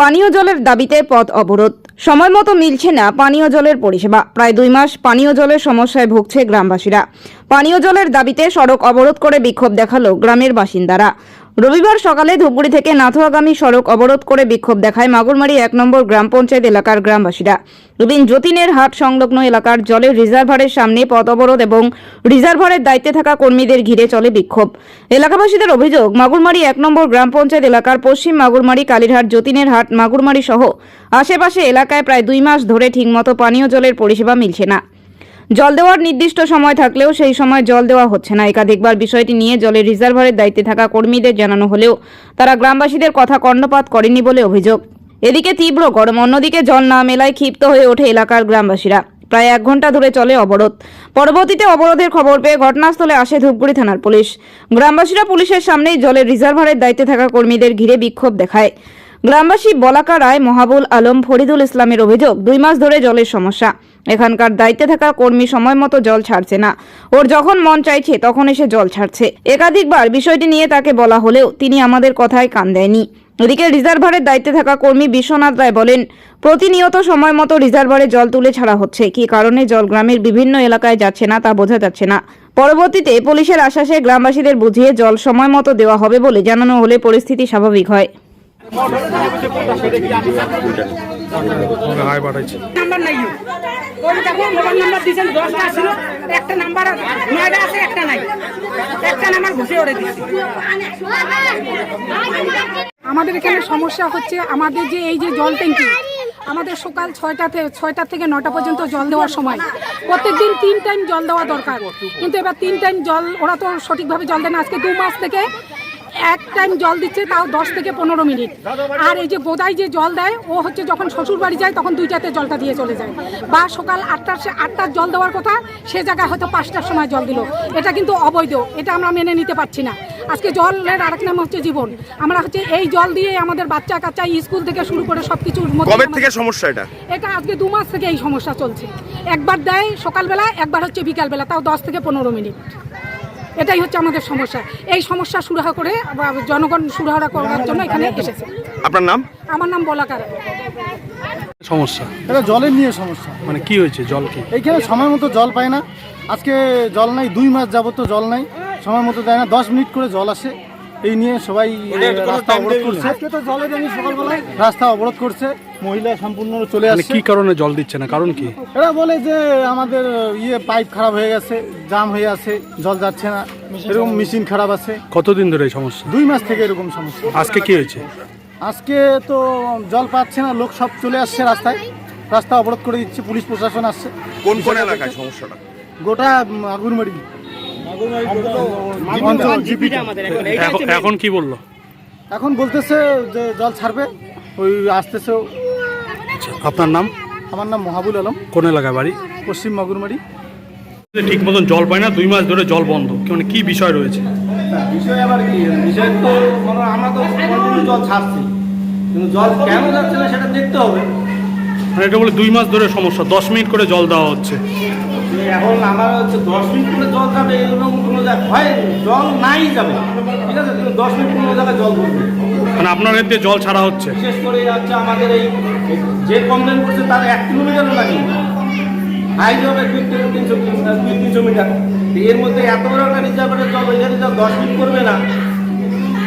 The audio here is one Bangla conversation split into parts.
পানীয় জলের দাবিতে পথ অবরোধ। সময় মতো মিলছে না পানীয় জলের পরিষেবা। প্রায় দুই মাস পানীয় জলের সমস্যায় ভুগছে গ্রামবাসীরা। পানীয় জলের দাবিতে সড়ক অবরোধ করে বিক্ষোভ দেখাল গ্রামের বাসিন্দারা। রবিবার সকালে ধূপগুড়ি থেকে নাথুয়াগামী সড়ক অবরোধ করে বিক্ষোভ দেখায় মাগুরমারি এক নম্বর গ্রাম পঞ্চায়েত এলাকার গ্রামবাসীরা। এদিন যতীনের হাট সংলগ্ন এলাকার জলের রিজার্ভারের সামনে পথ অবরোধ এবং রিজার্ভারের দায়িত্বে থাকা কর্মীদের ঘিরে চলে বিক্ষোভ। এলাকাবাসীদের অভিযোগ, মাগুরমারি এক নম্বর গ্রাম পঞ্চায়েত এলাকার পশ্চিম মাগুরমারি, কালীরহাট, যতীনের হাট মাগুরমারি সহ আশেপাশে এলাকায় প্রায় দুই মাস ধরে ঠিকমতো পানীয় জলের পরিষেবা মিলছে না। জল দেওয়ার নির্দিষ্ট সময় থাকলেও সেই সময় জল দেওয়া হচ্ছে না। একাধিকবার বিষয়টি নিয়ে জলের রিজার্ভারের দায়িত্বে থাকা কর্মীদের জানানো হলেও তারা গ্রামবাসীদের কথা কর্ণপাত করেনি বলে অভিযোগ। এদিকে তীব্র গরম, অন্যদিকে জল না মেলায় ক্ষিপ্ত হয়ে ওঠে এলাকার গ্রামবাসীরা। প্রায় এক ঘণ্টা ধরে চলে অবরোধ। পরবর্তীতে অবরোধের খবর পেয়ে ঘটনাস্থলে আসে ধূপগুড়ি থানার পুলিশ। গ্রামবাসীরা পুলিশের সামনেই জলের রিজার্ভারের দায়িত্বে থাকা কর্মীদের ঘিরে বিক্ষোভ দেখায়। গ্রামবাসী বলাকা রায়, মহাবুল আলম, ফরিদুল ইসলামের অভিযোগ, দুই মাস ধরে জলের সমস্যা। এখানকার দায়িত্বে থাকা কর্মী সময় মতো জল ছাড়ছে না। ওর যখন মন চাইছে তখন এসে জল ছাড়ছে। একাধিকবার বিষয়টি নিয়ে তাকে বলা হলেও তিনি আমাদের কথায় কান দেয়নি। এদিকে রিজার্ভারের দায়িত্বে থাকা কর্মী বিশ্বনাথ রায় বলেন, প্রতিনিয়ত সময় মতো রিজার্ভারে জল তুলে ছাড়া হচ্ছে। কী কারণে জল গ্রামের বিভিন্ন এলাকায় যাচ্ছে না তা বোঝা যাচ্ছে না। পরবর্তীতে পুলিশের আশ্বাসে গ্রামবাসীদের বুঝিয়ে জল সময় মতো দেওয়া হবে বলে জানানো হলে পরিস্থিতি স্বাভাবিক হয়। হাই পাঠাইছি। নাম্বার নাই ওই দেখো, মোবাইল নাম্বার দিয়েছেন দশটা ছিল একটা নাম্বার নয়টা আছে, একটা নাই। একটা নাম্বার ঘুষে ওরে দিচ্ছে আমাদের এখানে সমস্যা হচ্ছে, আমাদের যে এই যে জল ট্যাঙ্কি, আমাদের সকাল ছয়টা থেকে ছয়টা থেকে নটা পর্যন্ত জল দেওয়ার সময়। প্রত্যেকদিন তিন টাইম জল দেওয়া দরকার। কিন্তু এবার তিন টাইম জল, ওরা তো সঠিকভাবে জল দেয় না। আজকে দু মাস থেকে এক টাইম জল দিচ্ছে তাও দশ থেকে পনেরো মিনিট। আর এই যে বোদাই যে জল দেয় ও হচ্ছে যখন শ্বশুর বাড়ি যায় তখন দুইটাতে জলটা দিয়ে চলে যায়। বা সকাল আটটার সে- আটটার জল দেওয়ার কথা সে জায়গায় হয়তো পাঁচটার সময় জল দিল। এটা কিন্তু অবৈধ এটা আমরা মেনে নিতে পারছি না। আজকে জলের আরেক নাম হচ্ছে জীবন। আমরা হচ্ছে এই জল দিয়ে আমাদের বাচ্চা কাচ্চা স্কুল থেকে শুরু করে সব কিছুর মধ্যে কবে থেকে সমস্যা এটা? এটা আজকে দু মাস থেকে এই সমস্যা চলছে। একবার দেয় সকালবেলা একবার হচ্ছে বিকালবেলা তাও দশ থেকে পনেরো মিনিট। এটাই হচ্ছে আমাদের সমস্যা। এই সমস্যা সুরাহা করে জনগণ সুরাহা করার জন্য এখানে এসেছে। আপনার নাম? আমার নাম বলাকার। সমস্যা। এটা জলের নিয়ে সমস্যা। মানে কি হয়েছে জল কি এইখানে সময় মতো জল পায় না। আজকে জল নাই দুই মাস যাবত জল নাই। সময় মতো দেয় না দশ মিনিট করে জল আসে। এই নিয়ে সবাই রাস্তা অবরোধ করছে। রাস্তা অবরোধ করছে মহিলা সম্পূর্ণ চলে মানে আসছে। কি কারণে জল দিচ্ছে না? কারণ কি? এরা বলে যে আমাদের ইয়ে পাইপ খারাপ হয়ে গেছে জাম হয়ে আছে জল যাচ্ছে না। এরকম মেশিন খারাপ আছে। কতদিন ধরে এই সমস্যা? দুই মাস থেকে এরকম সমস্যা। আজকে কি হয়েছে? আজকে তো জল পাচ্ছে না লোক সব চলে আসছে রাস্তায়। রাস্তা অবরোধ করে দিচ্ছে পুলিশ প্রশাসন আসছে। কোন কোন এলাকায় সমস্যাটা? গোটা আগুরমারি এখন- এখন কি বলল? এখন বলতেছে যে জল ছাড়বে ওই আসতেছে আচ্ছা, আপনার নাম? আমার নাম মহাবুল আলম। কোন এলাকায় বাড়ি? পশ্চিম মাগুরমারি। ঠিক মতন জল পায় না দুই মাস ধরে জল বন্ধ। কি মানে কি বিষয় রয়েছে? বিষয় আবার কি? বিষয় তো মানে আমরা তো জল ছাড়ছি। কিন্তু জল কেন যাচ্ছে না সেটা দেখতে হবে। মানে এটা বলে দুই মাস ধরে সমস্যা দশ মিনিট করে জল দেওয়া হচ্ছে। এখন আমার হচ্ছে দশ মিনিট করে জল যাবে এরকম কোনো জায়গায় হয়? জল নাই যাবে। ঠিক আছে কিন্তু দশ মিনিট কোনো জায়গায় জল করবে মানে আপনার এতে জল ছাড়া হচ্ছে? বিশেষ করে হচ্ছে আমাদের এই যে কমপ্লেন করছে তার এক কিলোমিটারও লাগে হাইট হবে দুই তিনশো দুই তিনশো মিটার। এর মধ্যে এত বড় একটা রিজার্ভারের জল ওইখানে জল দশ মিনিট করবে না।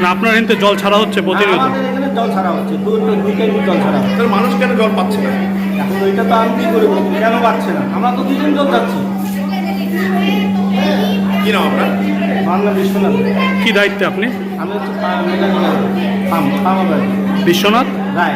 না আপনার এতে জল ছাড়া হচ্ছে প্রতিনিয়ত? আমাদের এখানে জল ছাড়া হচ্ছে। দুই জল ছাড়া হচ্ছে। মানুষ কেন জল পাচ্ছে না? এখন ওইটা তো আমি কি করে বলব? কেন পাচ্ছে না? আমরা তো দুজন জল যাচ্ছি কি নাম আপনার? বাংলা বিশ্বনাথ। কি দায়িত্বে আপনি? আমি হচ্ছে পা- মেলা- পাম পামাবাড়ি বিশ্বনাথ? রায়।